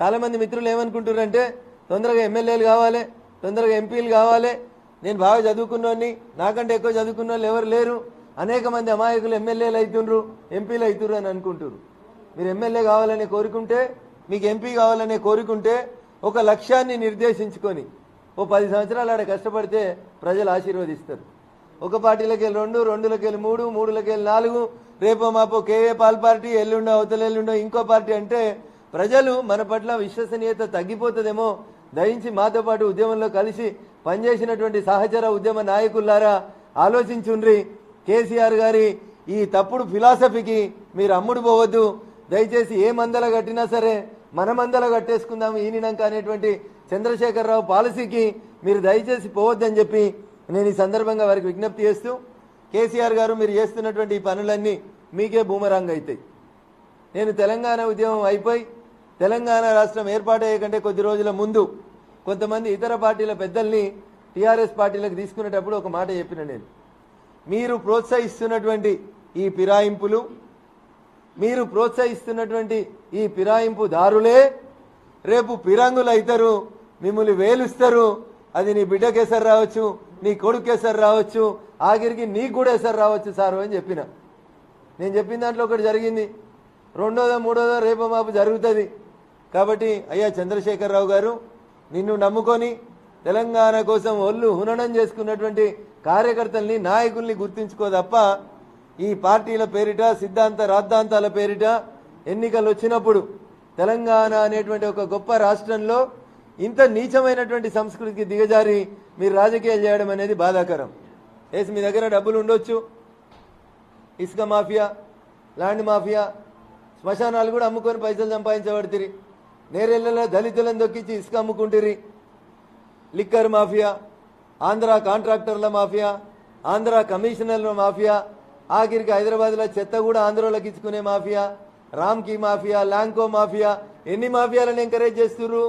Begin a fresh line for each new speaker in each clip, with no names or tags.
చాలామంది మిత్రులు ఏమనుకుంటున్నారంటే తొందరగా ఎమ్మెల్యేలు కావాలి తొందరగా ఎంపీలు కావాలి. నేను బాగా చదువుకున్నోని నాకంటే ఎక్కువ చదువుకున్న వాళ్ళు ఎవరు లేరు. అనేక మంది అమాయకులు ఎమ్మెల్యేలు అవుతుండ్రు ఎంపీలు అవుతుర్రు అని అనుకుంటున్నారు మీరు ఎమ్మెల్యే కావాలనే కోరుకుంటే మీకు ఎంపీ కావాలనే కోరుకుంటే ఒక లక్ష్యాన్ని నిర్దేశించుకొని ఓ పది సంవత్సరాలు ఆడ కష్టపడితే ప్రజలు ఆశీర్వదిస్తారు. ఒక పార్టీలకి వెళ్ళి రెండు రెండులకి వెళ్ళి మూడు మూడులకి వెళ్ళి నాలుగు రేపో మాపో కేఏ పాల్ పార్టీ ఎల్లుండో అవతల ఎల్లుండో ఇంకో పార్టీ అంటే ప్రజలు మన పట్ల విశ్వసనీయత తగ్గిపోతుందేమో దయించి మాతో పాటు ఉద్యమంలో కలిసి పనిచేసినటువంటి సహచర ఉద్యమ నాయకులారా ఆలోచించుండ్రి. కేసీఆర్ గారి ఈ తప్పుడు ఫిలాసఫీకి మీరు అమ్ముడు పోవద్దు. దయచేసి ఏ మందల కట్టినా సరే మన మందల కట్టేసుకుందాం ఈనినాక అనేటువంటి చంద్రశేఖరరావు పాలసీకి మీరు దయచేసి పోవద్దని చెప్పి నేను ఈ సందర్భంగా వారికి విజ్ఞప్తి చేస్తూ కేసీఆర్ గారు మీరు చేస్తున్నటువంటి ఈ పనులన్నీ మీకే బూమరాంగ్ అవుతాయి నేను తెలంగాణ ఉద్యమం అయిపోయి తెలంగాణ రాష్ట్రం ఏర్పాటయ్యే కంటే కొద్ది రోజుల ముందు కొంతమంది ఇతర పార్టీల పెద్దల్ని టీఆర్ఎస్ పార్టీలకు తీసుకునేటప్పుడు ఒక మాట చెప్పిన నేను. మీరు ప్రోత్సహిస్తున్నటువంటి ఈ పిరాయింపులు మీరు ప్రోత్సహిస్తున్నటువంటి ఈ పిరాయింపుదారులే రేపు పిరంగులు అవుతారు మిమ్మల్ని వేలుస్తారు అది నీ బిడ్డకేసారి రావచ్చు నీ కొడుకేసారి రావచ్చు ఆఖరికి నీకు కూడా ఎసారి రావచ్చు సారు అని చెప్పిన. నేను చెప్పిన దాంట్లో ఒకటి జరిగింది. రెండోదో మూడోదో రేపు మాపు జరుగుతుంది. కాబట్టి అయ్యా చంద్రశేఖరరావు గారు నిన్ను నమ్ముకొని తెలంగాణ కోసం ఒళ్ళు హుననం చేసుకున్నటువంటి కార్యకర్తల్ని నాయకుల్ని గుర్తించుకో తప్ప ఈ పార్టీల పేరిట సిద్ధాంత రాద్ధాంతాల పేరిట ఎన్నికలు వచ్చినప్పుడు తెలంగాణ అనేటువంటి ఒక గొప్ప రాష్ట్రంలో ఇంత నీచమైనటువంటి సంస్కృతికి దిగజారి మీరు రాజకీయాలు చేయడం అనేది బాధాకరం. వేసి మీ దగ్గర డబ్బులు ఉండొచ్చు. ఇసుక మాఫియా ల్యాండ్ మాఫియా శ్మశానాలు కూడా అమ్ముకొని పైసలు సంపాదించబడుతుంది నేరెళ్ళలో దళితులను దొక్కించి ఇసుక అమ్ముకుంటురి లిక్కర్ మాఫియా ఆంధ్ర కాంట్రాక్టర్ల మాఫియా ఆంధ్ర కమిషనర్ల మాఫియా ఆఖరికి హైదరాబాద్లో చెత్త కూడా ఆంధ్రలోకి ఇచ్చుకునే mafia Ramky mafia Lanco mafia ఎన్ని మాఫియాలను ఎంకరేజ్ చేస్తున్నారు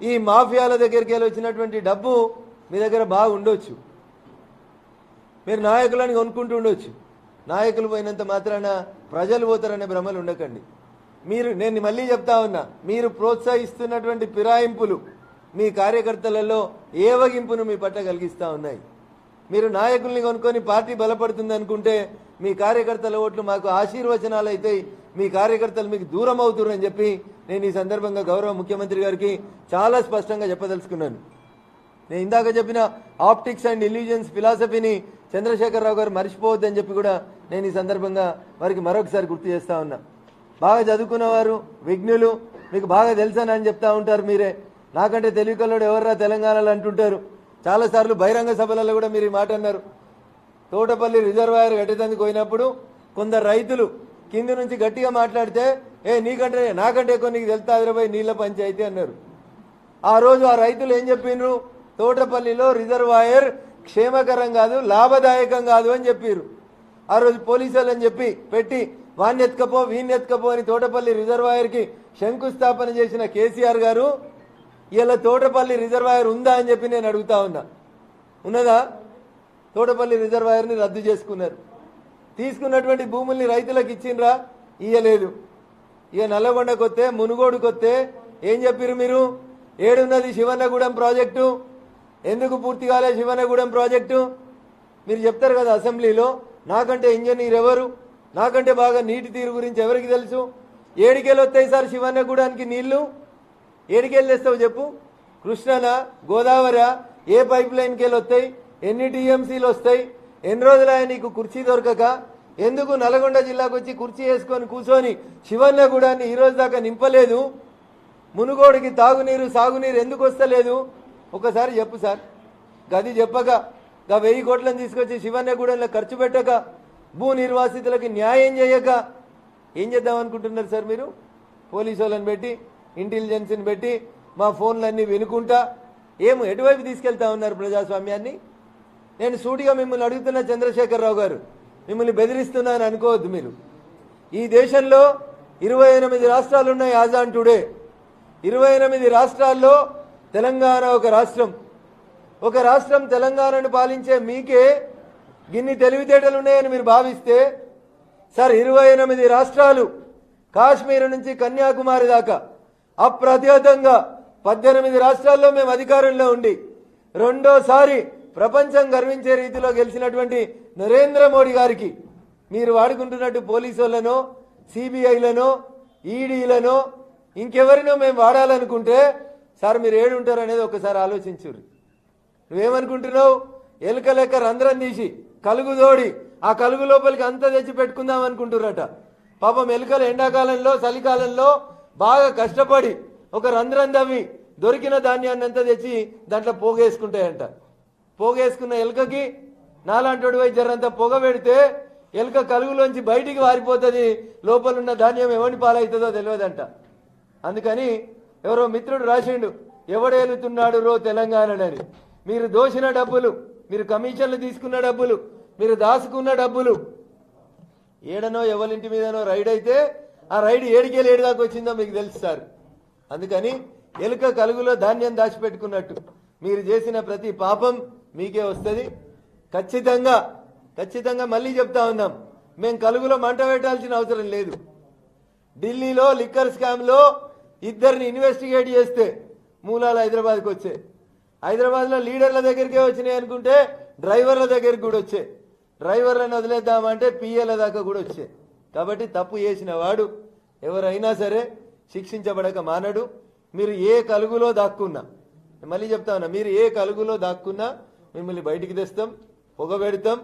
ఈ మాఫియాల దగ్గరికి వెళ్ళి వచ్చినటువంటి డబ్బు మీ దగ్గర బాగా ఉండొచ్చు. మీరు నాయకులను కొనుక్కుంటూ ఉండొచ్చు. నాయకులు పోయినంత మాత్రాన ప్రజలు పోతారనే భ్రమలు ఉండకండి. మీరు నేను మళ్ళీ చెప్తా ఉన్నా మీరు ప్రోత్సహిస్తున్నటువంటి ఫిరాయింపులు మీ కార్యకర్తలలో ఏవగింపును మీ పట్ల కలిగిస్తూ ఉన్నాయి. మీరు నాయకుల్ని కొనుక్కొని పార్టీ బలపడుతుంది అనుకుంటే మీ కార్యకర్తల ఓట్లు మాకు ఆశీర్వచనాలు అయితే మీ కార్యకర్తలు మీకు దూరం అవుతున్నారని చెప్పి నేను ఈ సందర్భంగా గౌరవ ముఖ్యమంత్రి గారికి చాలా స్పష్టంగా చెప్పదలుచుకున్నాను. నేను ఇందాక చెప్పిన ఆప్టిక్స్ అండ్ ఇల్యూజన్స్ ఫిలాసఫీని చంద్రశేఖరరావు గారు మర్చిపోవద్దని చెప్పి కూడా నేను ఈ సందర్భంగా వారికి మరొకసారి గుర్తు చేస్తా ఉన్నా. బాగా చదువుకున్నవారు విఘ్నులు మీకు బాగా తెలుసానని చెప్తా ఉంటారు మీరే. నాకంటే తెలివికల్లోడు ఎవర్రా తెలంగాణలో అంటుంటారు. చాలాసార్లు బహిరంగ సభలలో కూడా మీరు ఈ మాట అన్నారు. తోటపల్లి రిజర్వాయర్ కట్టేందుకు పోయినప్పుడు కొందరు రైతులు కింది నుంచి గట్టిగా మాట్లాడితే ఏ నీకంటే నాకంటే ఎక్కువ నీకు తెలుస్తా హైదరాబాద్ నీళ్ళ పంచాయతీ అన్నారు. ఆ రోజు ఆ రైతులు ఏం చెప్పిండ్రు తోటపల్లిలో రిజర్వాయర్ క్షేమకరం కాదు లాభదాయకం కాదు అని చెప్పారు ఆ రోజు పోలీసులు అని చెప్పి పెట్టి వాణ్ణి ఎత్తుకపో వీణ్ణి ఎత్తుకపో అని తోటపల్లి రిజర్వాయర్కి శంకుస్థాపన చేసిన కేసీఆర్ గారు ఇలా తోటపల్లి రిజర్వాయర్ ఉందా? అని చెప్పి నేను అడుగుతా ఉన్నా. ఉన్నదా? తోటపల్లి రిజర్వాయర్ని రద్దు చేసుకున్నారు. తీసుకున్నటువంటి భూముల్ని రైతులకు ఇచ్చిండ్రా? ఇయ్యలేదు. ఇక నల్లగొండకు వస్తే ఏం చెప్పారు మీరు? ఏడున్నది శివన్నగూడెం ప్రాజెక్టు. ఎందుకు పూర్తి కాలే శివన్నగూడెం ప్రాజెక్టు? మీరు చెప్తారు కదా అసెంబ్లీలో. నాకంటే ఇంజనీర్ ఎవరు నాకంటే బాగా నీటి తీరు గురించి ఎవరికి తెలుసు? ఏడికెళ్ళి వస్తాయి సార్ శివన్నగూడానికి నీళ్ళు? ఏడికెళ్ళి తెస్తావు చెప్పు. కృష్ణనా గోదావరి ఏ పైప్ లైన్కి వెళ్ళి వస్తాయి? ఎన్ని టీఎంసీలు వస్తాయి? ఎన్ని రోజులైనా నీకు కుర్చీ దొరకక? ఎందుకు నల్గొండ జిల్లాకు వచ్చి కుర్చీ వేసుకొని కూర్చొని శివన్నగూడాన్ని ఈ రోజు దాకా నింపలేదు? మునుగోడికి తాగునీరు సాగునీరు ఎందుకు వస్తలేదు? ఒకసారి చెప్పు సార్. గది చెప్పక గా వెయ్యి కోట్లను తీసుకొచ్చి శివన్నగూడెంలో ఖర్చు పెట్టక భూ నిర్వాసితులకి న్యాయం చేయక ఏం చేద్దాం అనుకుంటున్నారు సార్ మీరు? పోలీసు వాళ్ళని పెట్టి ఇంటెలిజెన్స్ని పెట్టి మా ఫోన్లన్నీ వినుకుంటా ఏమి ఎటువైపు తీసుకెళ్తా ఉన్నారు ప్రజాస్వామ్యాన్ని? నేను సూటిగా మిమ్మల్ని అడుగుతున్న చంద్రశేఖరరావు గారు మిమ్మల్ని బెదిరిస్తున్నాను అనుకోవద్దు మీరు. ఈ దేశంలో ఇరవై ఎనిమిది రాష్ట్రాలు ఉన్నాయి ఆజాన్ టుడే ఇరవై ఎనిమిది రాష్ట్రాల్లో తెలంగాణ ఒక రాష్ట్రం. ఒక రాష్ట్రం తెలంగాణను పాలించే మీకే గిన్ని తెలివితేటలు ఉన్నాయని మీరు భావిస్తే సార్ ఇరవై ఎనిమిది రాష్ట్రాలు కాశ్మీర్ నుంచి కన్యాకుమారి దాకా అప్రతిహతంగా పద్దెనిమిది రాష్ట్రాల్లో మేము అధికారంలో ఉండి రెండోసారి ప్రపంచం గర్వించే రీతిలో గెలిచినటువంటి నరేంద్ర మోడీ గారికి మీరు వాడుకుంటున్నట్టు పోలీసులనో సిబిఐలనో ఈడీలనో ఇంకెవరినో మేము వాడాలనుకుంటే సార్ మీరు ఏడుంటారు అనేది ఒకసారి ఆలోచించుర్రి. నువ్వేమనుకుంటున్నావు? ఎలుక లెక్క రంధ్రం తీసి కలుగు తోడి ఆ కలుగు లోపలికి అంతా తెచ్చి పెట్టుకుందాం అనుకుంటుర్రట. పాపం ఎలుకలు ఎండాకాలంలో చలికాలంలో బాగా కష్టపడి ఒక రంధ్రం తవ్వి దొరికిన ధాన్యాన్ని అంతా తెచ్చి దాంట్లో పోగేసుకుంటాయంట. పోగేసుకున్న ఎలుకకి నాలాంటి పోయి జరంతా పొగ పెడితే ఎలుక కలుగులోంచి బయటికి వారిపోతుంది. లోపలున్న ధాన్యం ఎవరి పాలవుతుందో తెలియదంట. అందుకని ఎవరో మిత్రుడు రాసిండు ఎవడేలుతున్నాడు రో తెలంగాణని మీరు దోసిన డబ్బులు మీరు కమిషన్లు తీసుకున్న డబ్బులు మీరు దాచుకున్న డబ్బులు. ఏడనో ఎవరింటి మీదనో రైడ్ అయితే ఆ రైడ్ ఏడికే ఏడు దాకా వచ్చిందో మీకు తెలుసు సార్. అందుకని ఎలుక కలుగులో ధాన్యం దాచిపెట్టుకున్నట్టు. మీరు చేసిన ప్రతి పాపం మీకే వస్తుంది. ఖచ్చితంగా ఖచ్చితంగా మళ్ళీ చెప్తా ఉన్నాం. మేము కలుగులో మంట పెట్టాల్సిన అవసరం లేదు. ఢిల్లీలో లిక్కర్ స్కామ్లో ఇద్దరిని ఇన్వెస్టిగేట్ చేస్తే మూలాలు హైదరాబాద్కి వచ్చాయి. హైదరాబాద్లో లీడర్ల దగ్గరికే వచ్చినాయి అనుకుంటే డ్రైవర్ల దగ్గరికి కూడా వచ్చాయి డ్రైవర్లను వదిలేద్దామంటే పిఏల దాకా కూడా వచ్చాయి కాబట్టి తప్పు చేసిన వాడు ఎవరైనా సరే శిక్షించబడక మానడు. మీరు ఏ కలుగులో దాక్కున్నా మళ్ళీ చెప్తా ఉన్నా మీరు ఏ కలుగులో దాక్కున్నా మిమ్మల్ని బయటికి తెస్తాం పొగ పెడతాం.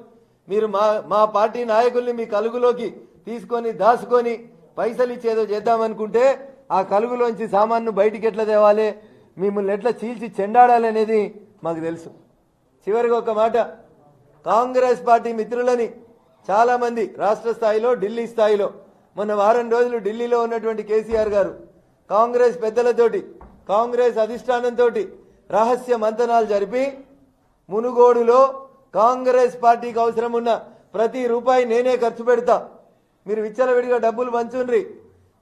మీరు మా మా పార్టీ నాయకుల్ని మీ కలుగులోకి తీసుకొని దాచుకొని పైసలు ఇచ్చేదో చేద్దామనుకుంటే ఆ కలుగులోంచి సామాన్ను బయటికి ఎట్లా తేవాలి? మిమ్మల్ని ఎట్లా చీల్చి చెండాడాలనేది మాకు తెలుసు. చివరికి ఒక మాట కాంగ్రెస్ పార్టీ మిత్రులని చాలామంది రాష్ట్ర స్థాయిలో ఢిల్లీ స్థాయిలో మొన్న వారం రోజులు ఢిల్లీలో ఉన్నటువంటి కేసీఆర్ గారు కాంగ్రెస్ పెద్దలతోటి కాంగ్రెస్ అధిష్టానంతో రహస్య మంతనాలు జరిపి మునుగోడులో కాంగ్రెస్ పార్టీకి అవసరం ఉన్న ప్రతి రూపాయి నేనే ఖర్చు పెడతా. మీరు విచ్చలవిడిగా డబ్బులు పంచుండ్రి.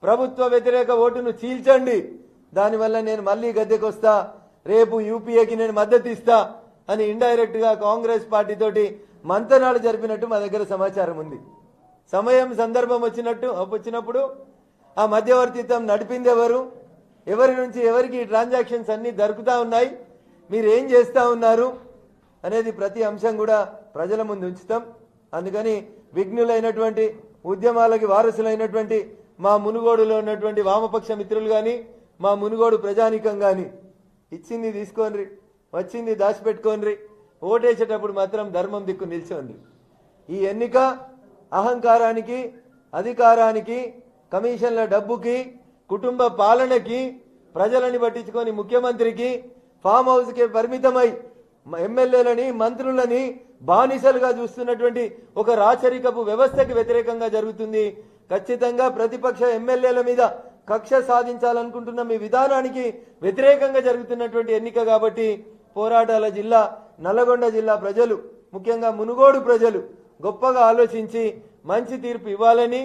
ప్రభుత్వ వ్యతిరేక ఓటును చీల్చండి. దానివల్ల నేను మళ్ళీ గద్దెకి వస్తా రేపు యూపీఏకి నేను మద్దతు ఇస్తా అని ఇండైరెక్ట్గా కాంగ్రెస్ పార్టీతోటి మంతనాలు జరిపినట్టు మా దగ్గర సమాచారం ఉంది. సమయం సందర్భం వచ్చినట్టు వచ్చినప్పుడు ఆ మధ్యవర్తిత్వం నడిపింది ఎవరు? ఎవరి నుంచి ఎవరికి ఈ ట్రాన్సాక్షన్స్ అన్ని దొరుకుతా ఉన్నాయి? మీరు ఏం చేస్తా ఉన్నారు? అనేది ప్రతి అంశం కూడా ప్రజల ముందు ఉంచుతాం. అందుకని విఘ్నులైనటువంటి ఉద్యమాలకి వారసులైనటువంటి మా మునుగోడులో ఉన్నటువంటి వామపక్ష మిత్రులు కానీ మా మునుగోడు ప్రజానికం కానీ ఇచ్చింది తీసుకోండి వచ్చింది దాచిపెట్టుకోండి ఓటేసేటప్పుడు మాత్రం ధర్మం దిక్కు నిల్చోండి ఈ ఎన్నిక అహంకారానికి అధికారానికి కమిషన్ల డబ్బుకి కుటుంబ పాలనకి ప్రజలని పట్టించుకొని ముఖ్యమంత్రికి ఫామ్ హౌస్కి పరిమితమై ఎమ్మెల్యేలని మంత్రులని బానిసలుగా చూస్తున్నటువంటి ఒక రాచరికపు వ్యవస్థకి వ్యతిరేకంగా జరుగుతుంది. ఖచ్చితంగా ప్రతిపక్ష ఎమ్మెల్యేల మీద కక్ష సాధించాలనుకుంటున్న మీ విధానానికి వ్యతిరేకంగా జరుగుతున్నటువంటి ఎన్నిక కాబట్టి పోరాటాల జిల్లా నల్లగొండ జిల్లా ప్రజలు ముఖ్యంగా మునుగోడు ప్రజలు గొప్పగా ఆలోచించి మంచి తీర్పు ఇవ్వాలని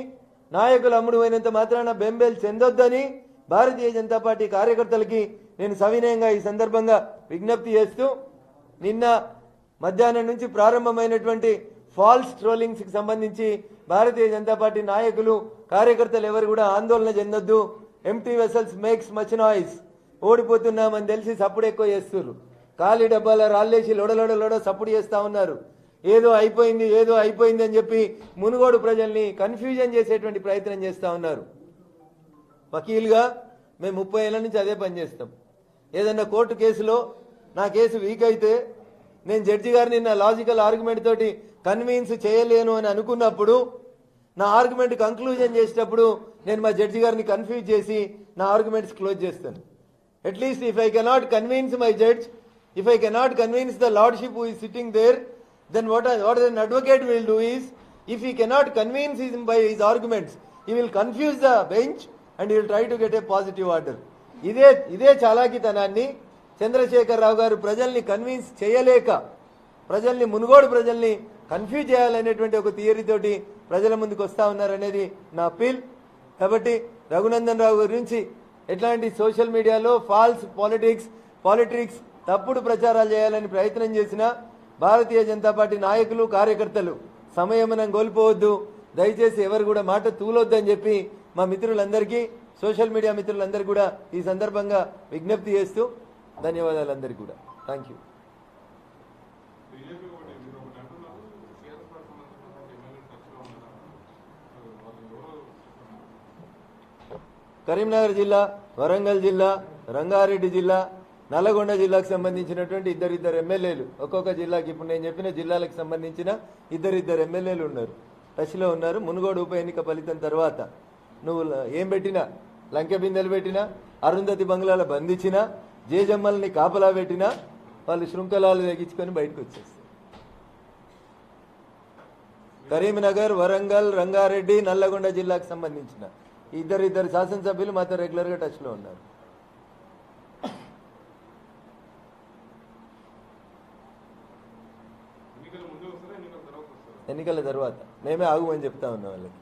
నాయకులు అమ్ముడు అయినంత మాత్రాన బెంబేలు చెందొద్దని భారతీయ జనతా పార్టీ కార్యకర్తలకి నేను సవినయంగా ఈ సందర్భంగా విజ్ఞప్తి చేస్తూ నిన్న మధ్యాహ్నం నుంచి ప్రారంభమైనటువంటి ఫాల్స్ ట్రోలింగ్స్కి సంబంధించి భారతీయ జనతా పార్టీ నాయకులు కార్యకర్తలు ఎవరు కూడా ఆందోళన చెందొద్దు. Empty vessels makes much noise ఓడిపోతున్నామని తెలిసి సప్పుడు ఎక్కువ చేస్తున్నారు ఖాళీ డబ్బాల రాళ్ళేసి లోడలోడ లోడ సప్పుడు చేస్తా ఉన్నారు. ఏదో అయిపోయింది ఏదో అయిపోయింది అని చెప్పి మునుగోడు ప్రజల్ని కన్ఫ్యూజన్ చేసేటువంటి ప్రయత్నం చేస్తా ఉన్నారు. వకీల్గా మేము ముప్పై ఏళ్ళ నుంచి అదే పని చేస్తాం. ఏదన్నా కోర్టు కేసులో నా కేసు వీక్ అయితే నేను జడ్జి గారిని నా లాజికల్ ఆర్గ్యుమెంట్ తోటి కన్విన్స్ చేయలేను అని అనుకున్నప్పుడు నా ఆర్గ్యుమెంట్ కంక్లూజన్ చేసేటప్పుడు నేను మా జడ్జి గారిని కన్ఫ్యూజ్ చేసి నా ఆర్గ్యుమెంట్స్ క్లోజ్ చేస్తాను. At least if I cannot convince my judge if I cannot convince the lordship who is sitting there then what what what advocate will do is if you cannot convince is by is arguments he will confuse the bench and and he will try to get a ఇదే ఇదే చాలాకితనాన్ని చంద్రశేఖర్ రావు గారు ప్రజల్ని convince చేయలేక ప్రజల్ని మునుగోడు ప్రజల్ని confuse చేయాలనేటువంటి ఒక theory తోటి ప్రజల ముందుకు వస్తా ఉన్నారనేది నా అప్పీల్ కాబట్టి రఘునందన్ రావు గురించి ఎట్లాంటి సోషల్ మీడియాలో ఫాల్స్ పాలిటిక్స్ పాలిటిక్స్ తప్పుడు ప్రచారాలు చేయాలని ప్రయత్నం చేసినా భారతీయ జనతా పార్టీ నాయకులు కార్యకర్తలు సమయం మనం కోల్పోవద్దు. దయచేసి ఎవరు కూడా మాట తూలొద్దని చెప్పి మా మిత్రులందరికీ సోషల్ మీడియా మిత్రులందరికీ కూడా ఈ సందర్భంగా విజ్ఞప్తి చేస్తూ ధన్యవాదాలు అందరికీ కూడా థ్యాంక్ యూ
బీజేపీ ఒకటి మీరు ఒకటి అంటున్నారు టీఆర్ఎస్ పార్టీ సంబంధించినటువంటి ఎమ్మెల్యే టచ్లో ఉన్నారా అది వాళ్ళు ఎవరో
కరీంనగర్ జిల్లా వరంగల్ జిల్లా రంగారెడ్డి జిల్లా నల్లగొండ జిల్లాకు సంబంధించినటువంటి ఇద్దరిద్దరు ఎమ్మెల్యేలు. ఒక్కొక్క జిల్లాకి ఇప్పుడు నేను చెప్పిన జిల్లాలకు సంబంధించిన ఇద్దరిద్దరు ఎమ్మెల్యేలు ఉన్నారు. టచ్లో ఉన్నారు. మునుగోడు ఉప ఎన్నిక ఫలితం తర్వాత నువ్వు ఏం పెట్టినా? లంకె బిందెలు పెట్టినా? అరుంధతి బంగ్లాల బంధించినా? జేజమ్మల్ని కాపలా పెట్టినా? వాళ్ళు శృంఖలాలు తెగించుకొని బయటకు వచ్చేస్తారు. కరీంనగర్ వరంగల్ రంగారెడ్డి నల్లగొండ జిల్లాకు సంబంధించిన ఇద్దరు ఇద్దరు శాసనసభ్యులు మాతో రెగ్యులర్గా టచ్లో ఉన్నారు.
ఎన్నికల తర్వాత
మేమే ఆగుమని చెప్తా ఉన్నాం వాళ్ళకి.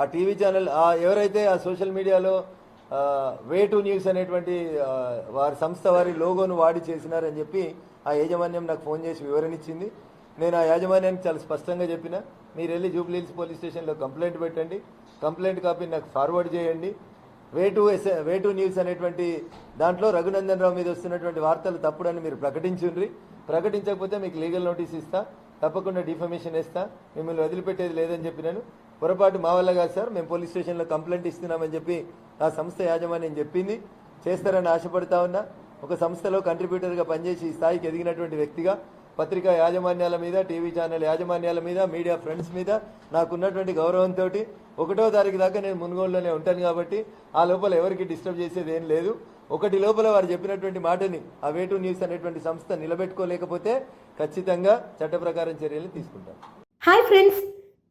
ఆ టీవీ ఛానల్ ఎవరైతే ఆ సోషల్ మీడియాలో వే టు న్యూస్ అనేటువంటి వారి సంస్థ వారి లోగోను వాడి చేసినారని చెప్పి ఆ యాజమాన్యం నాకు ఫోన్ చేసి వివరణ ఇచ్చింది నేను ఆ యాజమాన్యానికి చాలా స్పష్టంగా చెప్పిన మీరు వెళ్ళి జూబ్లీహిల్స్ పోలీస్ స్టేషన్లో కంప్లైంట్ పెట్టండి. కంప్లైంట్ కాపీ నాకు ఫార్వర్డ్ చేయండి. Way to S way to news అనేటువంటి దాంట్లో రఘునందన్ రావు మీద వస్తున్నటువంటి వార్తలు తప్పుడని మీరు ప్రకటించుండ్రి. ప్రకటించకపోతే మీకు లీగల్ నోటీస్ ఇస్తా తప్పకుండా డిఫర్మేషన్ ఇస్తా మిమ్మల్ని వదిలిపెట్టేది లేదని చెప్పినాను. పొరపాటు మా వల్ల కాదు సార్. మేము పోలీస్ స్టేషన్లో కంప్లైంట్ ఇస్తున్నామని చెప్పి ఆ సంస్థ యాజమాన్యం చెప్పింది. చేస్తారని ఆశపడతా ఉన్నా. ఒక సంస్థలో కంట్రిబ్యూటర్గా పనిచేసి ఈ స్థాయికి ఎదిగినటువంటి వ్యక్తిగా పత్రికా యాజమాన్యాల మీద టీవీ ఛానల్ యాజమాన్యాల మీద మీడియా ఫ్రెండ్స్ మీద నాకున్నటువంటి గౌరవంతో ఒకటో తారీఖు దాకా నేను మునుగోడులోనే ఉంటాను కాబట్టి ఆ లోపల ఎవరికి డిస్టర్బ్ చేసేది ఏం లేదు. ఒకటి లోపల వారు చెప్పినటువంటి మాటని ఆ వేటు న్యూస్ అనేటువంటి సంస్థ నిలబెట్టుకోలేకపోతే ఖచ్చితంగా చట్ట ప్రకారం చర్యలు తీసుకుంటాం.
Hi friends